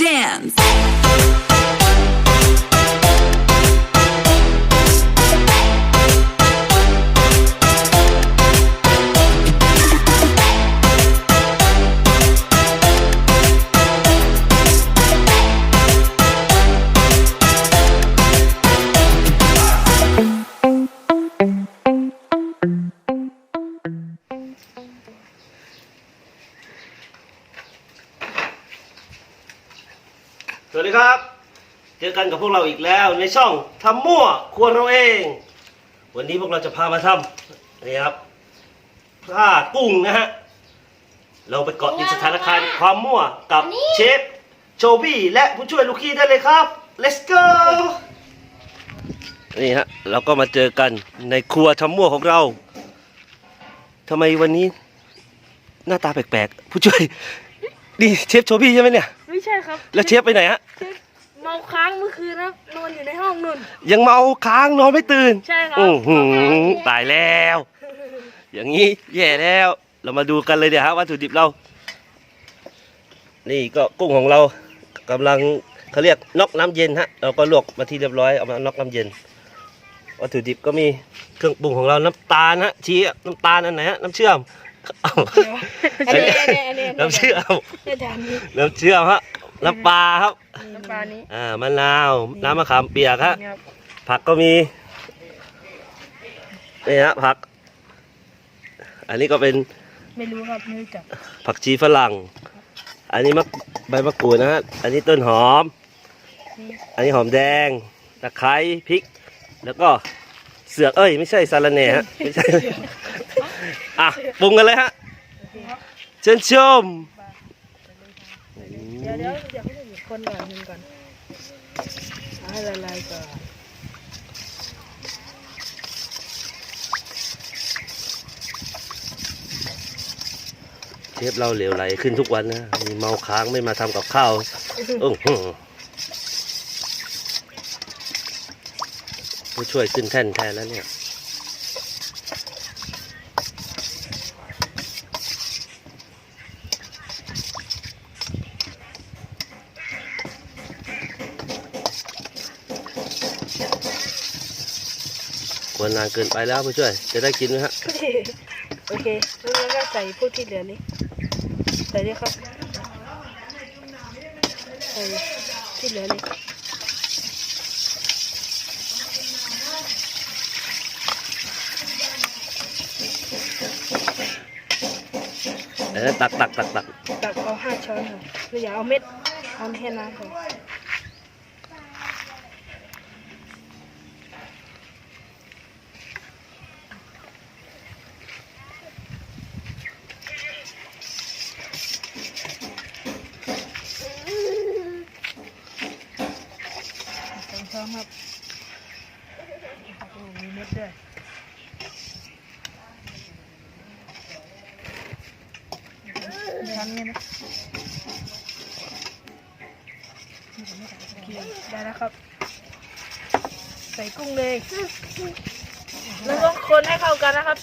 Dance. วัสดีครับ เจอกันกับพวกเราอีกแล้วในช่องทำมั่วควรเราเอง วันนี้พวกเราจะพามาทำนี่ครับผ้ากุ้งนะฮะ เราไปเกาะติดสถานการณ์ความมั่วกับเชฟโชบี้และผู้ช่วยลูกขี้ได้เลยครับ let's go นี่ฮะเราก็มาเจอกันในครัวทำมั่วของเราทำไมวันนี้หน้าตาแปลกๆ ผู้ช่วยนี่เชฟโชบี้ใช่ไหมเนี่ย ไม่ใช่ครับแล้วเชฟไปไหนฮะเชฟเมาค้างเมื่อคืนครับนอนอยู่ในห้องนุ่น ยังเมาค้างนอนไม่ตื่นใช่ครับอือหือตายแล้ว อย่างนี้แย่แล้ว เรามาดูกันเลยเดี๋ยวฮะวัตถุดิบเรา นี่ก็กุ้งของเรากำลังเขาเรียกน็อกน้ำเย็นฮะ เราก็ลวกมาที่เรียบร้อยเอามาน็อกน้ำเย็น วัตถุดิบก็มีเครื่องปรุงของเราน้ำตาลฮะชี้น้ำตาลอันไหนฮะน้ำเชื่อม เอ้าอันนี้อันนี้อันนี้น้ำเชื่อมในจานนี้น้ำเชื่อมฮะน้ำปลาครับน้ำปลานี้อ่ามะนาวน้ำมะขามเปียกฮะนี่ครับผักก็มีนี่ฮะผัก อันนี้ก็เป็นไม่รู้ครับไม่รู้จักผักชีฝรั่ง อันนี้มะใบมะกรูดนะฮะอันนี้ต้นหอม อันนี้หอมแดงตะไคร้พริก แล้วก็เสือกเอ้ย ไม่ใช่สาระแหน่ฮะไม่ใช่ อะปรุงกันเลยฮะเชิญชมเดี๋ยวเดี๋ยวเดี๋ยวให้หยิบคนก่อนหนึ่งก่อนเอาให้ละลายก่อนเชฟเราเหลวไหลขึ้นทุกวันนะมีเมาค้างไม่มาทำกับข้าวอื้อหือผู้ช่วยขึ้นแท่นแทนแล้วเนี่ย ควรนานเกินไปแล้วผู้ช่วย จะได้กินไหมฮะ โอเคแล้วก็ใส่พวกที่เหลือนี้ใส่ด้วยครับใส่ที่เหลือนี้เออตักตักตักตักตักเอาห้าช้อนค่ะแล้วอย่าเอาเม็ดเอาแค่น้ำพอ สองช้อนครับโอ้มีเม็ดด้วยช้อ นนี้นะโอเคได้แล้วครับ ใส่กุ้งเลยแล้วก็คนให้เข้ากันนะครับ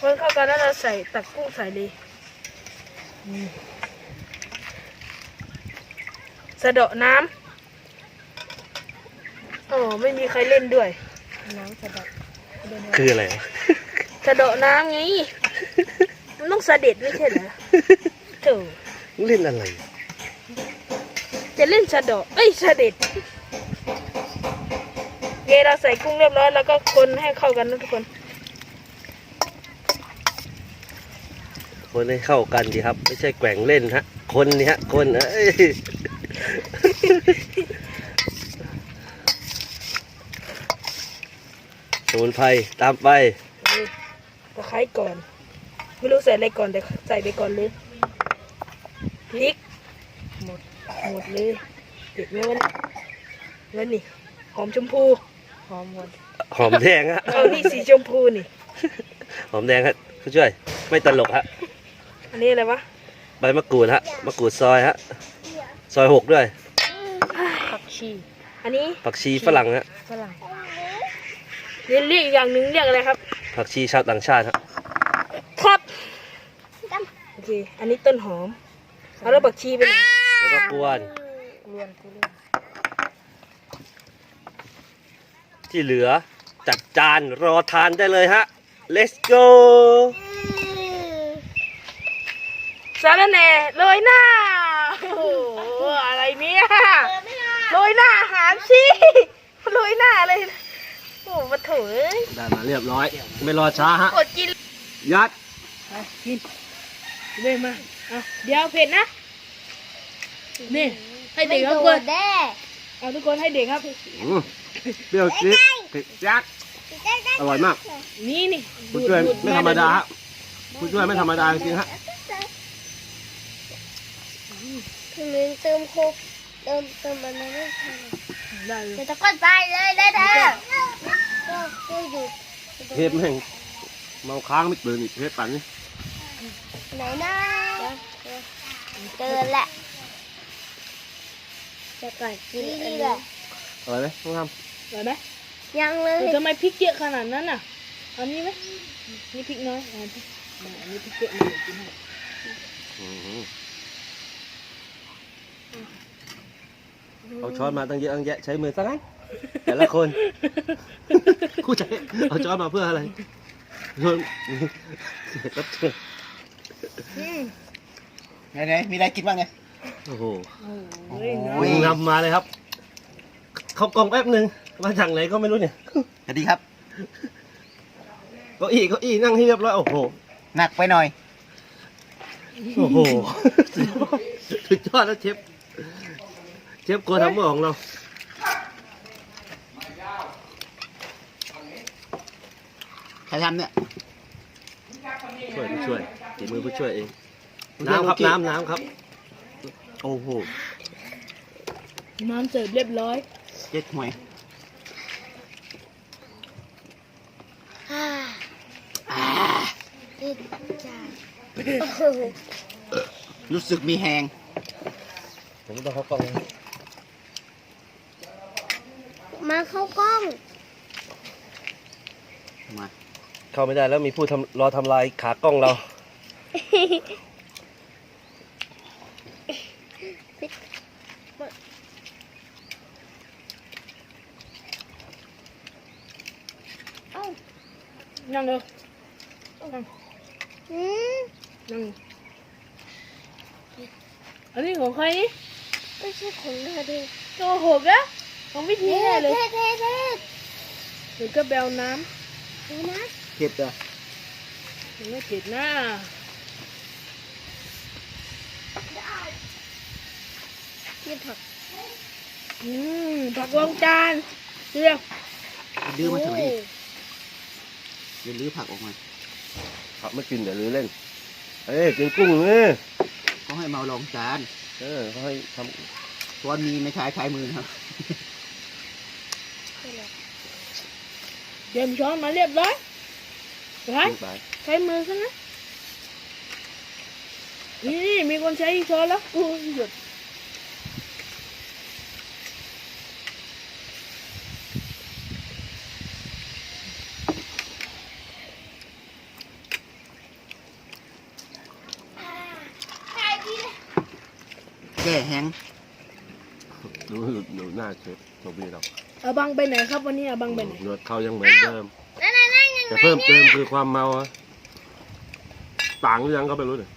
คนเข้ากันแล้วเราใส่ตักกุ้งใส่เลยนี่สะเดาะน้ำอ๋อไม่มีใครเล่นด้วย น้ำสะเดาะคืออะไร สะเดาะน้ำไงมั นต้องสะเด็ดไม่ใช่เหรอโถเล่นอะไร จะเล่นสะเดาะเอ้ยสะเด็ดเยเราใส่กุ้งเรียบร้อยแล้วก็คนให้เข้ากันนะทุกคน คนให้เข้ากันดีครับ ไม่ใช่แกว่งเล่นฮะ คนนี่ฮะ คนเอ้ยสมุนไพรตามไปตะไคร้ก่อน ไม่รู้ใส่อะไรก่อนแต่ใส่ไปก่อนเลยพริกหมดหมดเลยเด็ดไหมวะเนี่ยแล้วนี่หอมชมพูหอมหมดหอมแดงฮะเอานี่สีชมพูนี่หอมแดงฮะผู้ช่วย ไม่ตลกฮะอันนี้อะไรวะใบมะกรูดฮะมะกรูดซอยฮะซอยหกด้วยผักชีอันนี้ผักชีฝรั่งฮะฝรั่งเรียกเรียกอีกอย่างหนึ่งเรียกอะไรครับ ผักชีชาวต่างชาติฮะครับโอ เค อันนี้ต้นหอม เอาแล้วผักชีไปไหนนแล้วก็กวน กวนกวนที่เหลือจัดจานรอทานได้เลยฮะ let's go สารแหน่โรยหน้า โอ้โห อะไรเนี่ยโรยหน้าอาหารสิโรยหน้าเลย โอ้โหมาถุยได้มาเรียบร้อย ไม่รอช้าฮะกดกิน ยัดไปกิน เลยมาเอาเดี๋ยวเผ็ดนะนี่ให้เด็กครับทุกคนเอาทุกคนให้เด็กครับ อืมเปรี้ยวจี๊ดเผ็ดยัดอร่อยมาก นี่นี่ผู้ช่วยดูไม่ธรรมดาฮะผู้ช่วยไม่ธรรมดาจริงๆฮะคือมิ้นเติมโคกเติมเติมมันไม่ทันได้เลเดี๋ยยวตะก้อนไปเลยได้เธอก็ก็หยุดเทปแม่งเมาค้างไม่ตื่นอีกเทปปั่นนี่ ไหนนะเกินแหละจะก่อนกินอันนี้อร่อยไหมต้องทได้ไหมยังเลยแต่ทำไมพริกเยอะขนาดนั้นน่ะเอันนี้ไหมนี่พริกน้อยอ่าพริกอ่าอันนี้พริกเยอะมาเดี๋ยวกินให้ำอื้อหือเอาช้อนมาตั้งเยอะตั้งแยะใช้มือซะงั้นแต่ละคนคู่ใจเอาช้อนมาเพื่ออะไรเพื่อรับเชิญอืม ไหนไหนมีอะไรกินบ้างไงโอ้โหโอ้ยโอ้เนาะยลุงนำมาเลยครับ เขากล่องแป๊บหนึ่งมาจากไหนก็ไม่รู้เนี่ยสวัสดีครับเก้าอี้เก้าอี้นั่งให้เรียบร้อยโอ้โหหนักไปหน่อยโอ้โหสุดยอดแล้วเชฟเชฟโกทำเมื่อของเราใครทำเนี่ย ช่วยผู้ช่วยฝีมือผู้ช่วยเองผู้ช่วยน้ำครับผู้ช่วยน้ำน้ำครับ โอ้โห น้ำเสิร์ฟเรียบร้อยเจ็ดหวยอ่าอ่าติดใจรู้สึกมีแหงผมไม่ต้องเข้ากล้องนะมาเข้ากล้อง มา เข้าไม่ได้แล้วมีผู้ทำรอทำลายขากล้องเรา เอ้านั่งเลยอืมนั่งอันนี้ของใครนี่ไม่ใช่ของเธอดิโอ้โหกะของพิธีเท่แน่เลยเท่เท่เท่เดี๋ยวก็แบวน้ดูนะ เก็บจ้ะำยังไม่เผ็ดหน้านี่ผัก อืมผักรองจานเรียกดื้อมาถึงนี่เดี๋ยวลื้อผักออกมาครับไม่กินเดี๋ยวลือเล่น เอ้ยกินกุ้งเนี่ยก็ให้เมาลองจาน เออเขาให้ทช้อนมีไม่ใช้ใช้มือนะครับเตรียมช้อนมาเรียบร้อย ไปำกินไปใช้มือซะนะนี่นี่มีคนใช้ช้อนแล้วอู้หยุดแก้แห้งดูดูหน้าเชฟโทบีเราอาบังไปไหนครับวันนี้อาบังไปไหน หนวดเขายังเหมือนเดิมนั่นนั่นนั่นยัง แต่เพิ่มเติมคือความเมาอะต่างหรือยังก็ไม่รู้เนี่ย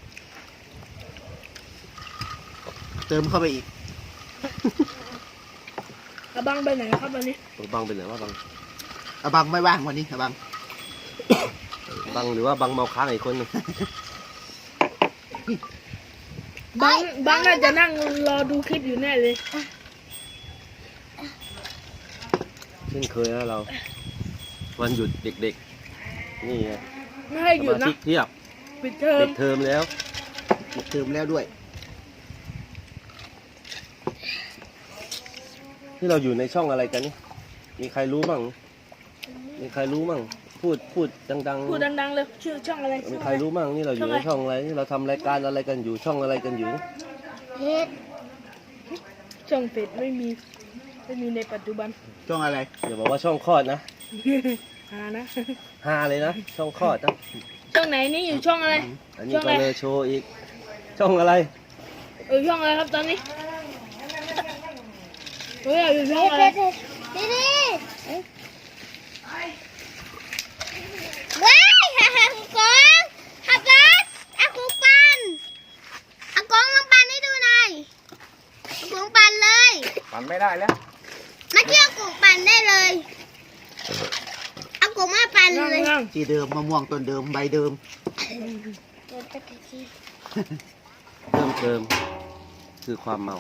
เติมเข้าไปอีกอาบังไปไหนครับวันนี้บังเป็นไหนว่าบังอะบังไม่ว่างวันนี้อะบังบังหรือว่าบังเมาค้างอีกคนหนึงบังบังน่าจะนั่งรอดูคลิปอยู่แน่เลย เช่นเคยนะเรา วันหยุดเด็กๆ นี่ไงไม่ให้สหยุดมานะชิกเพียบปิดเทอมปิดเทอมแล้วเติมแล้วด้วย ที่เราอยู่ในช่องอะไรกันนี่มีใครรู้บ้าง มีใครรู้บ้าง พูดพูดดังพูดดังๆเลยชื่อช่องอะไรๆมีชื่อใคอะรไรรู้บ้างนี่เราอยู่ในช่องอะไรนี่เราทำรายการอะไรกันอยู่ช่องอะไรกันอยู่ เฮ็ดช่องเฟซไม่มี ไม่มีในปัจจุบัน ช่วงอะไร อย่าบอกว่าช่องคลอดนะ หานะ ฮาเลยนะ ช่องคลอดนะช่องไหนนี่อยู่ช่องอะไร อันนี้ช่องก็อะไรเลยโชว์อีก ช่องอะไร เออช่องอะไรครับตอนนี้เฮ้ยอยู่ช่องเผ็อะไรดเผ็ดนี่นี่ว้ายฮ่าฮ่าคุณกองขับรถอากูปันอากงลองปันให้ดูหน่อยอากงปันเลย ปั่นไม่ได้แล้ว มาเที่ยวกูปันได้เลยอากงมาปัน นั่ งเลยนั่งที่เดิมมะม่วงต้นเดิมใบเดิมเติมเติมคือความเมา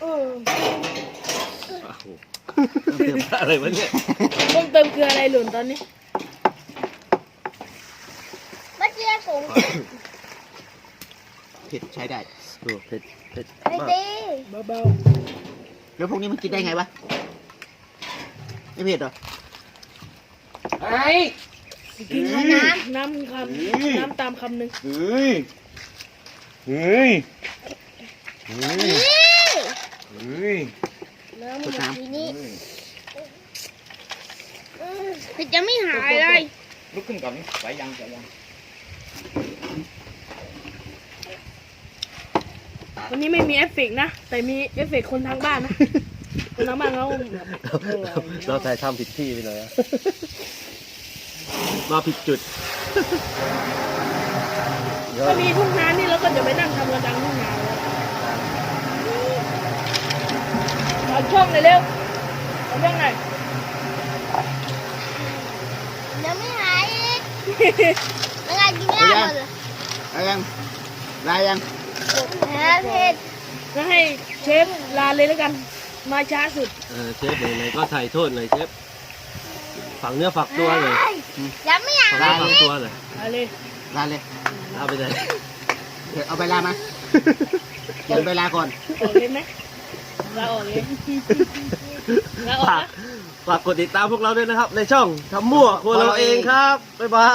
เออโอ้โหเติมอะไรวะเนี่ยเพิ่มเติมคืออะไรหล่นตอนนี้มาเที่ยวกูเผ็ดใช้ได้ โอ้เผ็ดเผ็ดไม่มากดีเบาแล้วพวกนี้มันกินได้ไงวะไม่เผ็ดเหรอไอ้ๆ กินน้ำน้ำคำน้ำตามคำหนึ่งเฮ้ยเฮ้ยเฮ้ยนี่เฮ้ยน้ำมันทีนี้อืมเผ็ดจะไม่หายเลยลุกขึ้นก่อนนี่ไหวยังไหวยังวันนี้ไม่มีเอฟเฟกต์นะ แต่มีเอฟเฟกต์คนทางบ้านนะคนทางบ้านเขาแบบเราถ่ายทำผิดที่ไปหน่อยอะ มาผิดจุดถ้ามีทุ่งนานี่เราก็จะไปนั่งทำกระดังทุ่งนาแล้วขอช่องเลยเร็วขอช่องหน่อยยังไม่หายอีกแล้วไงกินยาหมดเลยได้ยังได้ยังแพ้เผ็ดแล้วให้เชฟลาเลยแล้วกัน มาช้าสุด เออเชฟไหนๆก็ถ่ายโทษหน่อยเชฟ ฝังเนื้อฝักตัวหน่อย ยังไม่หายฝังเนื้อฝักตัวหน่อยเอาเลยลาเลย เอาไปเลย เดี๋ยวเอาใบลามาเขียนใบลาก่อนออกเลยไหมลาออกเลยลาออกฝากนะฝากกดติดตามพวกเราด้วยนะครับ ในช่องทำมั่วครัวเราเองครับ บ๊ายบา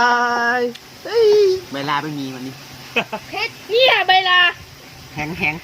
ยเฮ้ยใบลาไม่มีวันนี้เนี่ยใบลาแห้งแห้ง